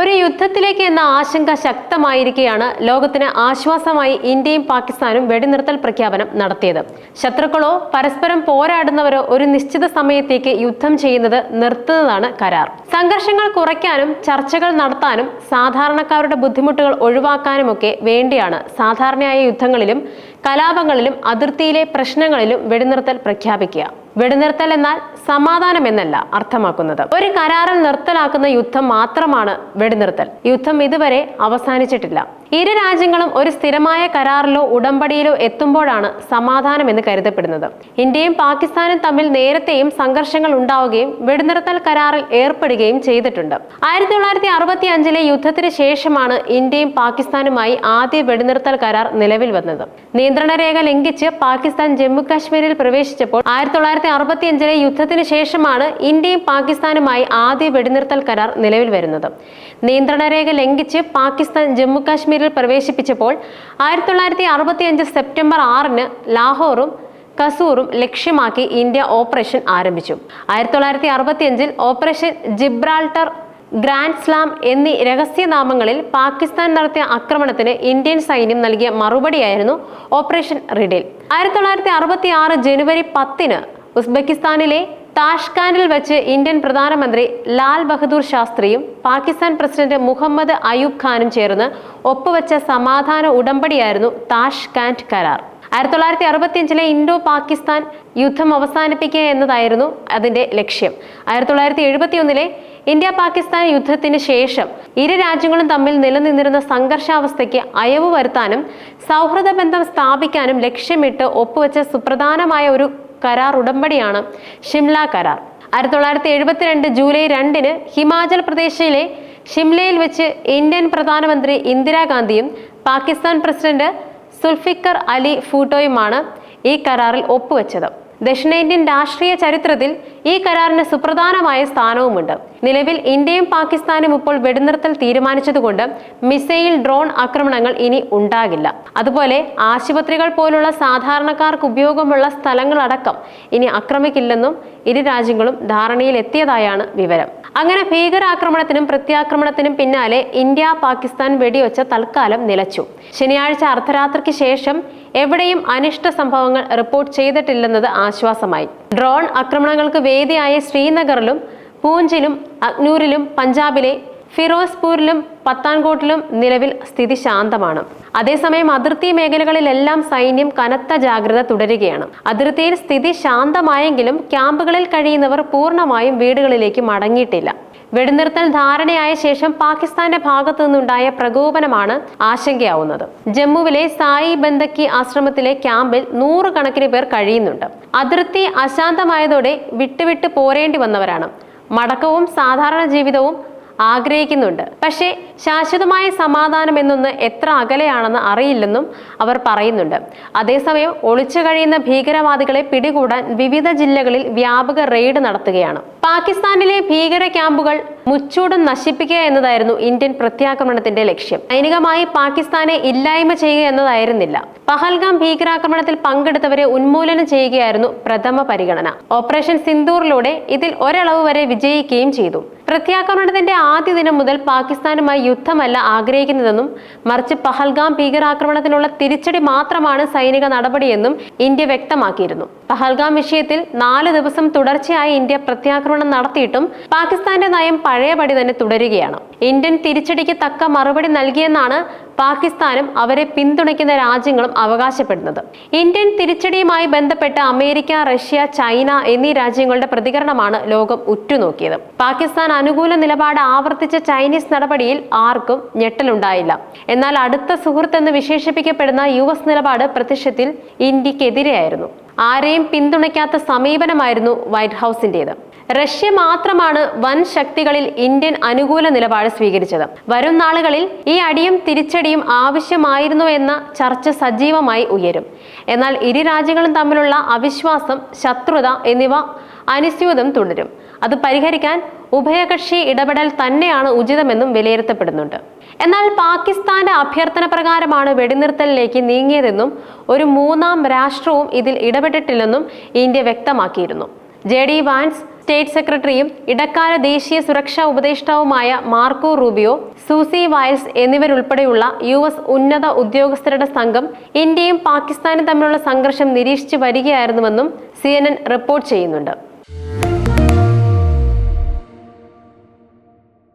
ഒരു യുദ്ധത്തിലേക്ക് എന്ന ആശങ്ക ശക്തമായിരിക്കെയാണ് ലോകത്തിന് ആശ്വാസമായി ഇന്ത്യയും പാകിസ്ഥാനും വെടിനിർത്തൽ പ്രഖ്യാപനം നടത്തിയത്. ശത്രുക്കളോ പരസ്പരം പോരാടുന്നവരോ ഒരു നിശ്ചിത സമയത്തേക്ക് യുദ്ധം ചെയ്യുന്നത് നിർത്തുന്നതാണ് കരാർ. സംഘർഷങ്ങൾ കുറയ്ക്കാനും ചർച്ചകൾ നടത്താനും സാധാരണക്കാരുടെ ബുദ്ധിമുട്ടുകൾ ഒഴിവാക്കാനുമൊക്കെ വേണ്ടിയാണ് സാധാരണയായ യുദ്ധങ്ങളിലും കലാപങ്ങളിലും അതിർത്തിയിലെ പ്രശ്നങ്ങളിലും വെടിനിർത്തൽ പ്രഖ്യാപിക്കുക. വെടിനിർത്തൽ എന്നാൽ സമാധാനം എന്നല്ല അർത്ഥമാക്കുന്നത്. ഒരു കരാറിൽ നിർത്തലാക്കുന്ന യുദ്ധം മാത്രമാണ് വെടിനിർത്തൽ. യുദ്ധം ഇതുവരെ അവസാനിച്ചിട്ടില്ല. ഇരു രാജ്യങ്ങളും ഒരു സ്ഥിരമായ കരാറിലോ ഉടമ്പടിയിലോ എത്തുമ്പോഴാണ് സമാധാനം എന്ന് കരുതപ്പെടുന്നത്. ഇന്ത്യയും പാകിസ്ഥാനും തമ്മിൽ നേരത്തെയും സംഘർഷങ്ങൾ ഉണ്ടാവുകയും വെടിനിർത്തൽ കരാറിൽ ഏർപ്പെടുകയും ചെയ്തിട്ടുണ്ട്. ആയിരത്തി തൊള്ളായിരത്തി അറുപത്തി അഞ്ചിലെ യുദ്ധത്തിന് ശേഷമാണ് ഇന്ത്യയും പാകിസ്ഥാനുമായി ആദ്യ വെടിനിർത്തൽ കരാർ നിലവിൽ വന്നത്. നിയന്ത്രണ രേഖ ലംഘിച്ച് പാകിസ്ഥാൻ ജമ്മു കാശ്മീരിൽ പ്രവേശിച്ചപ്പോൾ ആയിരത്തി തൊള്ളായിരത്തി അറുപത്തി അഞ്ചിലെ യുദ്ധത്തിന് ശേഷമാണ് ഇന്ത്യയും പാകിസ്ഥാനുമായി ആദ്യ വെടിനിർത്തൽ കരാർ നിലവിൽ വരുന്നത്. നിയന്ത്രണ രേഖ ലംഘിച്ച് പാകിസ്ഥാൻ ജമ്മു കാശ്മീരിൽ പ്രവേശിപ്പിച്ചപ്പോൾ ആയിരത്തി തൊള്ളായിരത്തി അറുപത്തി അഞ്ച് സെപ്റ്റംബർ ആറിന് ലാഹോറും കസൂറും ലക്ഷ്യമാക്കി ഇന്ത്യ ഓപ്പറേഷൻ ആരംഭിച്ചു. ആയിരത്തി തൊള്ളായിരത്തി അറുപത്തി അഞ്ചിൽ ഓപ്പറേഷൻ ജിബ്രാൾട്ടർ ഗ്രാൻഡ് സ്ലാം എന്നീ രഹസ്യനാമങ്ങളിൽ പാകിസ്ഥാൻ നടത്തിയ ആക്രമണത്തിന് ഇന്ത്യൻ സൈന്യം നൽകിയ മറുപടിയായിരുന്നു ഓപ്പറേഷൻ റിഡിൽ. ആയിരത്തി തൊള്ളായിരത്തി അറുപത്തി ആറ് ജനുവരി പത്തിന് ഉസ്ബെക്കിസ്ഥാനിലെ താഷ്കാനിൽ വെച്ച് ഇന്ത്യൻ പ്രധാനമന്ത്രി ലാൽ ബഹദൂർ ശാസ്ത്രിയും പാകിസ്ഥാൻ പ്രസിഡന്റ് മുഹമ്മദ് അയൂബ് ഖാനും ചേർന്ന് ഒപ്പുവെച്ച സമാധാന ഉടമ്പടിയായിരുന്നു താഷ്കാൻഡ് കരാർ. ആയിരത്തി തൊള്ളായിരത്തി അറുപത്തിയഞ്ചിലെ ഇൻഡോ പാകിസ്ഥാൻ യുദ്ധം അവസാനിപ്പിക്കുക എന്നതായിരുന്നു അതിന്റെ ലക്ഷ്യം. ആയിരത്തി തൊള്ളായിരത്തി എഴുപത്തിയൊന്നിലെ ഇന്ത്യ പാകിസ്ഥാൻ യുദ്ധത്തിന് ശേഷം ഇരു രാജ്യങ്ങളും തമ്മിൽ നിലനിന്നിരുന്ന സംഘർഷാവസ്ഥയ്ക്ക് അയവ് വരുത്താനും സൗഹൃദ ബന്ധം സ്ഥാപിക്കാനും ലക്ഷ്യമിട്ട് ഒപ്പുവെച്ച സുപ്രധാനമായ ഒരു കരാർ ഉടമ്പടിയാണ് ഷിംല കരാർ. ആയിരത്തി തൊള്ളായിരത്തി എഴുപത്തിരണ്ട് ജൂലൈ രണ്ടിന് ഹിമാചൽ പ്രദേശിലെ ഷിംലയിൽ വെച്ച് ഇന്ത്യൻ പ്രധാനമന്ത്രി ഇന്ദിരാഗാന്ധിയും പാകിസ്ഥാൻ പ്രസിഡന്റ് സുൽഫിക്കർ അലി ഫൂട്ടോയുമാണ് ഈ കരാറിൽ ഒപ്പുവെച്ചത്. ദക്ഷിണേന്ത്യൻ രാഷ്ട്രീയ ചരിത്രത്തിൽ ഈ കരാറിന് സുപ്രധാനമായ സ്ഥാനവുമുണ്ട്. നിലവിൽ ഇന്ത്യയും പാകിസ്ഥാനും ഇപ്പോൾ വെടിനിർത്തൽ തീരുമാനിച്ചതുകൊണ്ട് മിസൈൽ ഡ്രോൺ ആക്രമണങ്ങൾ ഇനി ഉണ്ടാകില്ല. അതുപോലെ ആശുപത്രികൾ പോലുള്ള സാധാരണക്കാർക്ക് ഉപയോഗമുള്ള സ്ഥലങ്ങളടക്കം ഇനി ആക്രമിക്കില്ലെന്നും ഇരു രാജ്യങ്ങളും ധാരണയിലെത്തിയതായാണ് വിവരം. അങ്ങനെ ഭീകരാക്രമണത്തിനും പ്രത്യാക്രമണത്തിനും പിന്നാലെ ഇന്ത്യ പാകിസ്ഥാൻ വെടിവെച്ച തൽക്കാലം നിലച്ചു. ശനിയാഴ്ച അർദ്ധരാത്രിക്ക് ശേഷം എവിടെയും അനിഷ്ട സംഭവങ്ങൾ റിപ്പോർട്ട് ചെയ്തിട്ടില്ലെന്നത് ആശ്വാസമായി. ഡ്രോൺ ആക്രമണങ്ങൾക്ക് വേദിയായ ശ്രീനഗറിലും പൂഞ്ചിലും അഗ്നൂരിലും പഞ്ചാബിലെ ഫിറോസ്പൂരിലും പത്താൻകോട്ടിലും നിലവിൽ സ്ഥിതി ശാന്തമാണ്. അതേസമയം അതിർത്തി മേഖലകളിലെല്ലാം സൈന്യം കനത്ത ജാഗ്രത തുടരുകയാണ്. അതിർത്തിയിൽ സ്ഥിതി ശാന്തമായെങ്കിലും ക്യാമ്പുകളിൽ കഴിയുന്നവർ പൂർണമായും വീടുകളിലേക്ക് മടങ്ങിയിട്ടില്ല. വെടിനിർത്തൽ ധാരണയായ ശേഷം പാകിസ്ഥാന്റെ ഭാഗത്തു നിന്നുണ്ടായ പ്രകോപനമാണ് ആശങ്കയാവുന്നത്. ജമ്മുവിലെ സായി ബന്ദക്കി ആശ്രമത്തിലെ ക്യാമ്പിൽ നൂറുകണക്കിന് പേർ കഴിയുന്നുണ്ട്. അതിർത്തി അശാന്തമായതോടെ വിട്ടുവിട്ട് പോരേണ്ടി വന്നവരാണ്. മടക്കവും സാധാരണ ജീവിതവും ആഗ്രഹിക്കുന്നുണ്ട്. പക്ഷേ ശാശ്വതമായ സമാധാനം എന്നൊന്ന് എത്ര അകലെയാണെന്ന് അറിയില്ലെന്നും അവർ പറയുന്നുണ്ട്. അതേസമയം ഒളിച്ചു കഴിയുന്ന ഭീകരവാദികളെ പിടികൂടാൻ വിവിധ ജില്ലകളിൽ വ്യാപക റെയ്ഡ് നടത്തുകയാണ്. പാകിസ്ഥാനിലെ ഭീകര ക്യാമ്പുകൾ മുച്ചൂടും നശിപ്പിക്കുക എന്നതായിരുന്നു ഇന്ത്യൻ പ്രത്യാക്രമണത്തിന്റെ ലക്ഷ്യം. സൈനികമായി പാകിസ്ഥാനെ ഇല്ലായ്മ ചെയ്യുക എന്നതായിരുന്നില്ല. പഹൽഗാം ഭീകരാക്രമണത്തിൽ പങ്കെടുത്തവരെ ഉന്മൂലനം ചെയ്യുകയായിരുന്നു പ്രഥമ പരിഗണന. ഓപ്പറേഷൻ സിന്ദൂറിലൂടെ ഇതിൽ ഒരളവ് വരെ വിജയിക്കുകയും ചെയ്തു. പ്രത്യാക്രമണത്തിന്റെ ആദ്യ ദിനം മുതൽ പാകിസ്ഥാനുമായി യുദ്ധമല്ല ആഗ്രഹിക്കുന്നതെന്നും മറിച്ച് പഹൽഗാം ഭീകരാക്രമണത്തിനുള്ള തിരിച്ചടി മാത്രമാണ് സൈനിക നടപടിയെന്നും ഇന്ത്യ വ്യക്തമാക്കിയിരുന്നു. പഹൽഗാം വിഷയത്തിൽ നാല് ദിവസം തുടർച്ചയായി ഇന്ത്യ പ്രത്യാക്രമണം നടത്തിയിട്ടും പാകിസ്ഥാന്റെ നയം പഴയപടി തന്നെ തുടരുകയാണ്. ഇന്ത്യൻ തിരിച്ചടിക്ക് തക്ക മറുപടി നൽകിയെന്നാണ് പാകിസ്ഥാനും അവരെ പിന്തുണയ്ക്കുന്ന രാജ്യങ്ങളും അവകാശപ്പെടുന്നത്. ഇന്ത്യൻ തിരിച്ചടിയുമായി ബന്ധപ്പെട്ട് അമേരിക്ക റഷ്യ ചൈന എന്നീ രാജ്യങ്ങളുടെ പ്രതികരണമാണ് ലോകം ഉറ്റുനോക്കിയത്. പാകിസ്ഥാൻ അനുകൂല നിലപാട് ആവർത്തിച്ച ചൈനീസ് നടപടിയിൽ ആർക്കും ഞെട്ടലുണ്ടായില്ല. എന്നാൽ അടുത്ത സുഹൃത്തെന്ന് വിശേഷിപ്പിക്കപ്പെടുന്ന യു എസ് നിലപാട് പ്രത്യക്ഷത്തിൽ ഇന്ത്യക്കെതിരെയായിരുന്നു. ആരെയും പിന്തുണയ്ക്കാത്ത സമീപനമായിരുന്നു വൈറ്റ് ഹൗസിന്റേത്. റഷ്യ മാത്രമാണ് വൻ ശക്തികളിൽ ഇന്ത്യൻ അനുകൂല നിലപാട് സ്വീകരിച്ചത്. വരും നാളുകളിൽ ഈ അടിയും തിരിച്ചടിയും ആവശ്യമായിരുന്നു എന്ന ചർച്ച സജീവമായി ഉയരും. എന്നാൽ ഇരു രാജ്യങ്ങളും തമ്മിലുള്ള അവിശ്വാസം ശത്രുത എന്നിവ അനുസ്യൂതം തുടരും. അത് പരിഹരിക്കാൻ ഉഭയകക്ഷി ഇടപെടൽ തന്നെയാണ് ഉചിതമെന്നും വിലയിരുത്തപ്പെടുന്നുണ്ട്. എന്നാൽ പാകിസ്ഥാന്റെ അഭ്യർത്ഥന പ്രകാരമാണ് വെടിനിർത്തലിലേക്ക് നീങ്ങിയതെന്നും ഒരു മൂന്നാം രാഷ്ട്രവും ഇതിൽ ഇടപെട്ടിട്ടില്ലെന്നും ഇന്ത്യ വ്യക്തമാക്കിയിരുന്നു. ജെ ഡി വാൻസ് സ്റ്റേറ്റ് സെക്രട്ടറിയും ഇടക്കാല ദേശീയ സുരക്ഷാ ഉപദേഷ്ടാവുമായ മാർക്കോ റൂബിയോ സൂസി വയൽസ് എന്നിവരുൾപ്പെടെയുള്ള യു എസ് ഉന്നത ഉദ്യോഗസ്ഥരുടെ സംഘം ഇന്ത്യയും പാകിസ്ഥാനും തമ്മിലുള്ള സംഘർഷം നിരീക്ഷിച്ചു വരികയായിരുന്നുവെന്നും സി റിപ്പോർട്ട് ചെയ്യുന്നുണ്ട്.